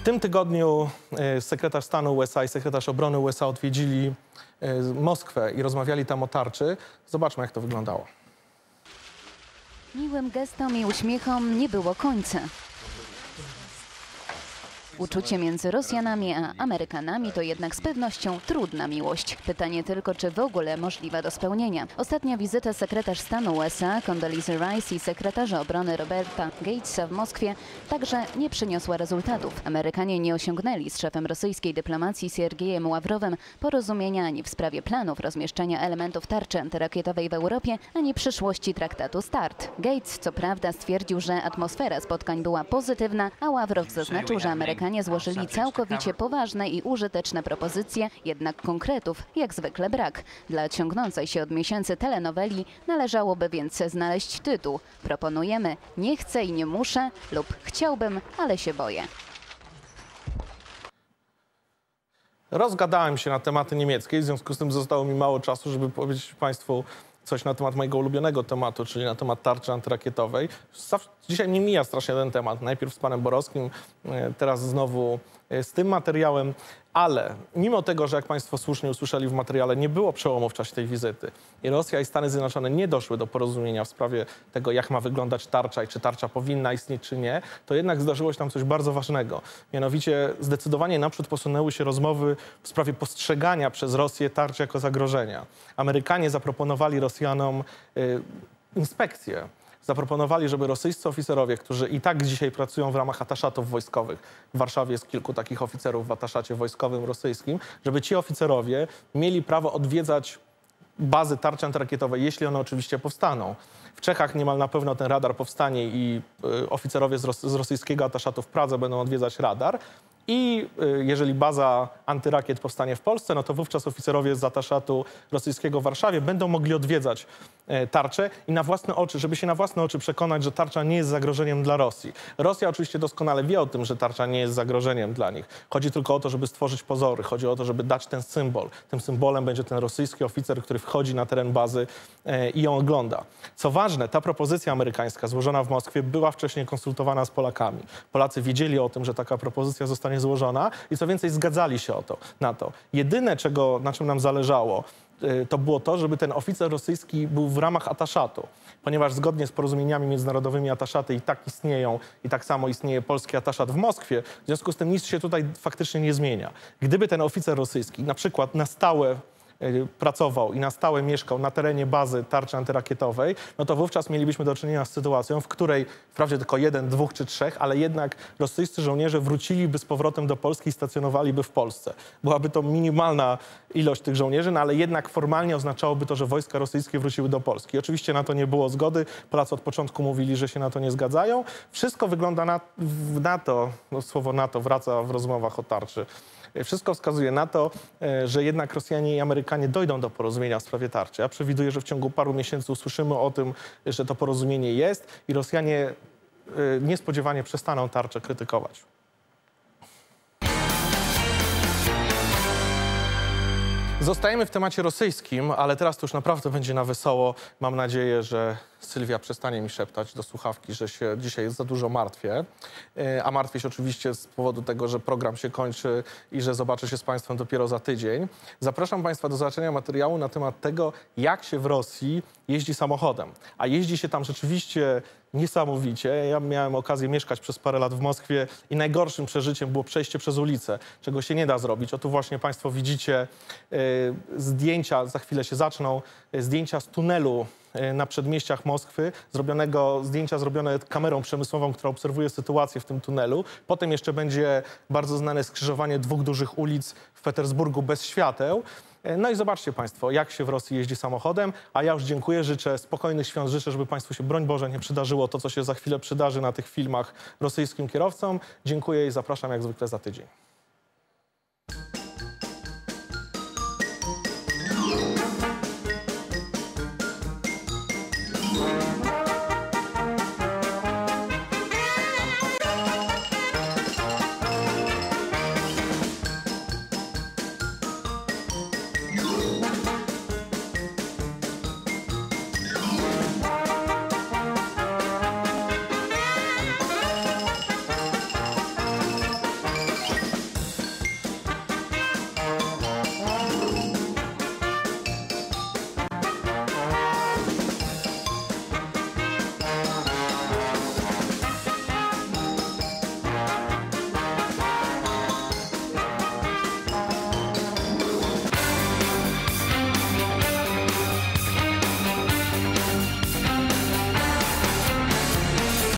W tym tygodniu e, sekretarz stanu USA i sekretarz obrony USA odwiedzili e, Moskwę i rozmawiali tam o tarczy. Zobaczmy, jak to wyglądało. Miłym gestom i uśmiechom nie było końca. Uczucie między Rosjanami a Amerykanami to jednak z pewnością trudna miłość. Pytanie tylko, czy w ogóle możliwa do spełnienia. Ostatnia wizyta sekretarz stanu USA Condoleezza Rice i sekretarza obrony Roberta Gatesa w Moskwie także nie przyniosła rezultatów. Amerykanie nie osiągnęli z szefem rosyjskiej dyplomacji Siergiejem Ławrowem porozumienia ani w sprawie planów rozmieszczenia elementów tarczy antyrakietowej w Europie, ani przyszłości traktatu START. Gates co prawda stwierdził, że atmosfera spotkań była pozytywna, a Ławrow zaznaczył, że Amerykanie złożyli całkowicie poważne i użyteczne propozycje, jednak konkretów jak zwykle brak. Dla ciągnącej się od miesięcy telenoweli należałoby więc znaleźć tytuł. Proponujemy Nie chcę i nie muszę lub Chciałbym, ale się boję. Rozgadałem się na tematy niemieckie, w związku z tym zostało mi mało czasu, żeby powiedzieć Państwu coś na temat mojego ulubionego tematu, czyli na temat tarczy antyrakietowej. Dzisiaj nie mija strasznie ten temat. Najpierw z panem Borowskim, e, teraz znowu e, z tym materiałem, ale mimo tego, że jak Państwo słusznie usłyszeli w materiale, nie było przełomu w czasie tej wizyty i Rosja i Stany Zjednoczone nie doszły do porozumienia w sprawie tego, jak ma wyglądać tarcza i czy tarcza powinna istnieć, czy nie, to jednak zdarzyło się tam coś bardzo ważnego. Mianowicie zdecydowanie naprzód posunęły się rozmowy w sprawie postrzegania przez Rosję tarczy jako zagrożenia. Amerykanie zaproponowali Rosjanom y, inspekcję zaproponowali, żeby rosyjscy oficerowie, którzy i tak dzisiaj pracują w ramach ataszatów wojskowych, w Warszawie jest kilku takich oficerów w ataszacie wojskowym rosyjskim, żeby ci oficerowie mieli prawo odwiedzać bazy tarczy antyrakietowej, jeśli one oczywiście powstaną. W Czechach niemal na pewno ten radar powstanie i y, oficerowie z, ros z rosyjskiego ataszatu w Pradze będą odwiedzać radar. I y, jeżeli baza antyrakiet powstanie w Polsce, no to wówczas oficerowie z ataszatu rosyjskiego w Warszawie będą mogli odwiedzać e, tarczę i na własne oczy, żeby się na własne oczy przekonać, że tarcza nie jest zagrożeniem dla Rosji. Rosja oczywiście doskonale wie o tym, że tarcza nie jest zagrożeniem dla nich. Chodzi tylko o to, żeby stworzyć pozory. Chodzi o to, żeby dać ten symbol. Tym symbolem będzie ten rosyjski oficer, który wchodzi na teren bazy e, i ją ogląda. Co ważne, ta propozycja amerykańska złożona w Moskwie była wcześniej konsultowana z Polakami. Polacy wiedzieli o tym, że taka propozycja zostanie złożona i co więcej zgadzali się o to, na to. Jedyne, czego, na czym nam zależało, y, to było to, żeby ten oficer rosyjski był w ramach ataszatu, ponieważ zgodnie z porozumieniami międzynarodowymi ataszaty i tak istnieją i tak samo istnieje polski ataszat w Moskwie, w związku z tym nic się tutaj faktycznie nie zmienia. Gdyby ten oficer rosyjski na przykład na stałe pracował i na stałe mieszkał na terenie bazy tarczy antyrakietowej, no to wówczas mielibyśmy do czynienia z sytuacją, w której wprawdzie tylko jeden, dwóch czy trzech, ale jednak rosyjscy żołnierze wróciliby z powrotem do Polski i stacjonowaliby w Polsce. Byłaby to minimalna ilość tych żołnierzy, no ale jednak formalnie oznaczałoby to, że wojska rosyjskie wróciły do Polski. Oczywiście na to nie było zgody. Polacy od początku mówili, że się na to nie zgadzają. Wszystko wygląda na, na to, no słowo NATO wraca w rozmowach o tarczy. Wszystko wskazuje na to, e, że jednak Rosjanie i Amerykanie dojdą do porozumienia w sprawie tarczy. Ja przewiduję, że w ciągu paru miesięcy usłyszymy o tym, że to porozumienie jest i Rosjanie e, niespodziewanie przestaną tarczę krytykować. Zostajemy w temacie rosyjskim, ale teraz to już naprawdę będzie na wesoło. Mam nadzieję, że Sylwia przestanie mi szeptać do słuchawki, że się dzisiaj za dużo martwię. E, a martwię się oczywiście z powodu tego, że program się kończy i że zobaczę się z Państwem dopiero za tydzień. Zapraszam Państwa do zobaczenia materiału na temat tego, jak się w Rosji jeździ samochodem. A jeździ się tam rzeczywiście niesamowicie. Ja miałem okazję mieszkać przez parę lat w Moskwie i najgorszym przeżyciem było przejście przez ulicę, czego się nie da zrobić. O tu właśnie Państwo widzicie y, zdjęcia, za chwilę się zaczną, y, zdjęcia z tunelu na przedmieściach Moskwy, zrobionego, zdjęcia zrobione kamerą przemysłową, która obserwuje sytuację w tym tunelu. Potem jeszcze będzie bardzo znane skrzyżowanie dwóch dużych ulic w Petersburgu bez świateł. E, no i zobaczcie Państwo, jak się w Rosji jeździ samochodem, a ja już dziękuję, życzę spokojnych świąt, życzę, żeby Państwu się, broń Boże, nie przydarzyło to, co się za chwilę przydarzy na tych filmach rosyjskim kierowcom. Dziękuję i zapraszam jak zwykle za tydzień.